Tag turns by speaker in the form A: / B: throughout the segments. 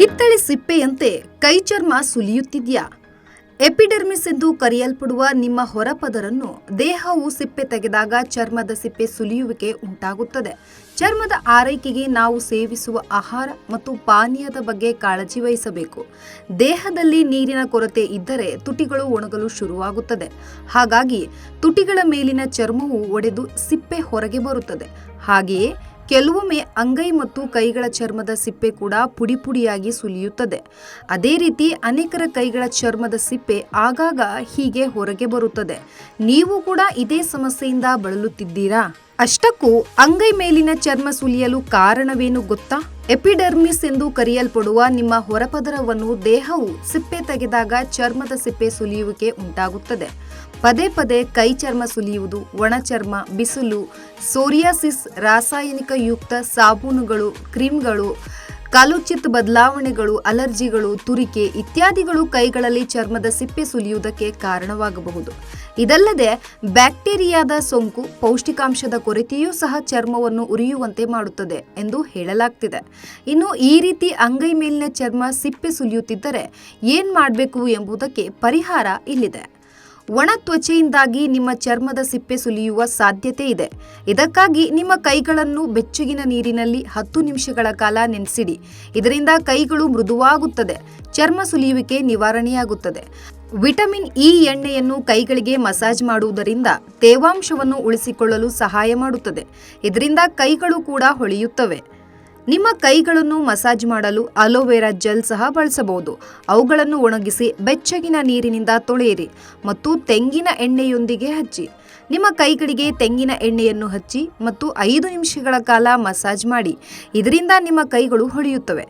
A: ಕಿತ್ತಳೆ ಸಿಪ್ಪೆಯಂತೆ ಕೈ ಚರ್ಮ ಸುಲಿಯುತ್ತಿದ್ಯಾ? ಎಪಿಡರ್ಮಿಸ್ ಎಂದು ಕರೆಯಲ್ಪಡುವ ನಿಮ್ಮ ಹೊರಪದರನ್ನು ದೇಹವು ಸಿಪ್ಪೆ ತೆಗೆದಾಗ ಚರ್ಮದ ಸಿಪ್ಪೆ ಸುಲಿಯುವಿಕೆ ಉಂಟಾಗುತ್ತದೆ. ಚರ್ಮದ ಆರೈಕೆಗೆ ನಾವು ಸೇವಿಸುವ ಆಹಾರ ಮತ್ತು ಪಾನೀಯದ ಬಗ್ಗೆ ಕಾಳಜಿ ವಹಿಸಬೇಕು. ದೇಹದಲ್ಲಿ ನೀರಿನ ಕೊರತೆ ಇದ್ದರೆ ತುಟಿಗಳು ಒಣಗಲು ಶುರುವಾಗುತ್ತದೆ. ಹಾಗಾಗಿ ತುಟಿಗಳ ಮೇಲಿನ ಚರ್ಮವು ಒಡೆದು ಸಿಪ್ಪೆ ಹೊರಗೆ ಬರುತ್ತದೆ. ಹಾಗೆಯೇ ಕೆಲವೊಮ್ಮೆ ಅಂಗೈ ಮತ್ತು ಕೈಗಳ ಚರ್ಮದ ಸಿಪ್ಪೆ ಕೂಡ ಪುಡಿ ಪುಡಿಯಾಗಿ ಸುಲಿಯುತ್ತದೆ. ಅದೇ ರೀತಿ ಅನೇಕರ ಕೈಗಳ ಚರ್ಮದ ಸಿಪ್ಪೆ ಆಗಾಗ ಹೀಗೆ ಹೊರಗೆ ಬರುತ್ತದೆ. ನೀವು ಕೂಡ ಇದೇ ಸಮಸ್ಯೆಯಿಂದ ಬಳಲುತ್ತಿದ್ದೀರಾ? ಅಷ್ಟಕ್ಕೂ ಅಂಗೈ ಮೇಲಿನ ಚರ್ಮ ಸುಲಿಯಲು ಕಾರಣವೇನು ಗೊತ್ತಾ? ಎಪಿಡರ್ಮಿಸ್ ಎಂದು ಕರೆಯಲ್ಪಡುವ ನಿಮ್ಮ ಹೊರಪದರವನ್ನು ದೇಹವು ಸಿಪ್ಪೆ ತೆಗೆದಾಗ ಚರ್ಮದ ಸಿಪ್ಪೆ ಸುಲಿಯುವಿಕೆ ಉಂಟಾಗುತ್ತದೆ. ಪದೇ ಪದೇ ಕೈ ಚರ್ಮ ಸುಲಿಯುವುದು, ಒಣ ಚರ್ಮ, ಬಿಸಿಲು, ಸೋರಿಯಾಸಿಸ್, ರಾಸಾಯನಿಕ ಯುಕ್ತ ಸಾಬೂನುಗಳು, ಕ್ರೀಮ್ಗಳು ಕಾಲುಚಿತ್ ಬದಲಾವಣೆಗಳು, ಅಲರ್ಜಿಗಳು, ತುರಿಕೆ ಇತ್ಯಾದಿಗಳು ಕೈಗಳಲ್ಲಿ ಚರ್ಮದ ಸಿಪ್ಪೆ ಸುಲಿಯುವುದಕ್ಕೆ ಕಾರಣವಾಗಬಹುದು. ಇದಲ್ಲದೆ ಬ್ಯಾಕ್ಟೀರಿಯಾದ ಸೋಂಕು, ಪೌಷ್ಟಿಕಾಂಶದ ಕೊರತೆಯೂ ಸಹ ಚರ್ಮವನ್ನು ಉರಿಯುವಂತೆ ಮಾಡುತ್ತದೆ ಎಂದು ಹೇಳಲಾಗ್ತಿದೆ. ಇನ್ನು ಈ ರೀತಿ ಅಂಗೈ ಮೇಲಿನ ಚರ್ಮ ಸಿಪ್ಪೆ ಸುಲಿಯುತ್ತಿದ್ದರೆ ಏನ್ ಮಾಡಬೇಕು ಎಂಬುದಕ್ಕೆ ಪರಿಹಾರ ಇಲ್ಲಿದೆ. ಒಣ ತ್ವಚೆಯಿಂದಾಗಿ ನಿಮ್ಮ ಚರ್ಮದ ಸಿಪ್ಪೆ ಸುಲಿಯುವ ಸಾಧ್ಯತೆ ಇದೆ. ಇದಕ್ಕಾಗಿ ನಿಮ್ಮ ಕೈಗಳನ್ನು ಬೆಚ್ಚಗಿನ ನೀರಿನಲ್ಲಿ ಹತ್ತು ನಿಮಿಷಗಳ ಕಾಲ ನೆನೆಸಿಡಿ. ಇದರಿಂದ ಕೈಗಳು ಮೃದುವಾಗುತ್ತದೆ. ಚರ್ಮ ಸುಲಿಯುವಿಕೆ ನಿವಾರಣೆಯಾಗುತ್ತದೆ. ವಿಟಮಿನ್ ಇ ಎಣ್ಣೆಯನ್ನು ಕೈಗಳಿಗೆ ಮಸಾಜ್ ಮಾಡುವುದರಿಂದ ತೇವಾಂಶವನ್ನು ಉಳಿಸಿಕೊಳ್ಳಲು ಸಹಾಯ ಮಾಡುತ್ತದೆ. ಇದರಿಂದ ಕೈಗಳು ಕೂಡ ಹೊಳೆಯುತ್ತವೆ. ನಿಮ್ಮ ಕೈಗಳನ್ನು ಮಸಾಜ್ ಮಾಡಲು ಅಲೋವೆರಾ ಜೆಲ್ ಸಹ ಬಳಸಬಹುದು. ಅವುಗಳನ್ನು ಒಣಗಿಸಿ ಬೆಚ್ಚಗಿನ ನೀರಿನಿಂದ ತೊಳೆಯಿರಿ ಮತ್ತು ತೆಂಗಿನ ಎಣ್ಣೆಯೊಂದಿಗೆ ಹಚ್ಚಿ. ನಿಮ್ಮ ಕೈಗಳಿಗೆ ತೆಂಗಿನ ಎಣ್ಣೆಯನ್ನು ಹಚ್ಚಿ ಮತ್ತು ಐದು ನಿಮಿಷಗಳ ಕಾಲ ಮಸಾಜ್ ಮಾಡಿ. ಇದರಿಂದ ನಿಮ್ಮ ಕೈಗಳು ಹೊಳೆಯುತ್ತವೆ.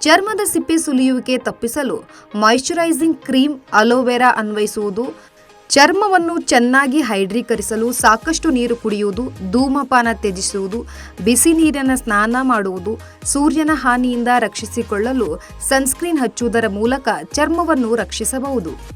A: ಚರ್ಮದ ಸಿಪ್ಪೆ ಸುಲಿಯುವಿಕೆ ತಪ್ಪಿಸಲು ಮಾಯಿಶ್ಚರೈಸಿಂಗ್ ಕ್ರೀಮ್ ಅಲೋವೆರಾ ಅನ್ವಯಿಸುವುದು ಚರ್ಮವನ್ನು ಚೆನ್ನಾಗಿ ಹೈಡ್ರೀಕರಿಸಲು ಸಾಕಷ್ಟು ನೀರು ಕುಡಿಯುವುದು, ಧೂಮಪಾನ ತ್ಯಜಿಸುವುದು, ಬಿಸಿ ನೀರಿನ ಸ್ನಾನ ಮಾಡುವುದು, ಸೂರ್ಯನ ಹಾನಿಯಿಂದ ರಕ್ಷಿಸಿಕೊಳ್ಳಲು ಸನ್ಸ್ಕ್ರೀನ್ ಹಚ್ಚುವುದರ ಮೂಲಕ ಚರ್ಮವನ್ನು ರಕ್ಷಿಸಬಹುದು.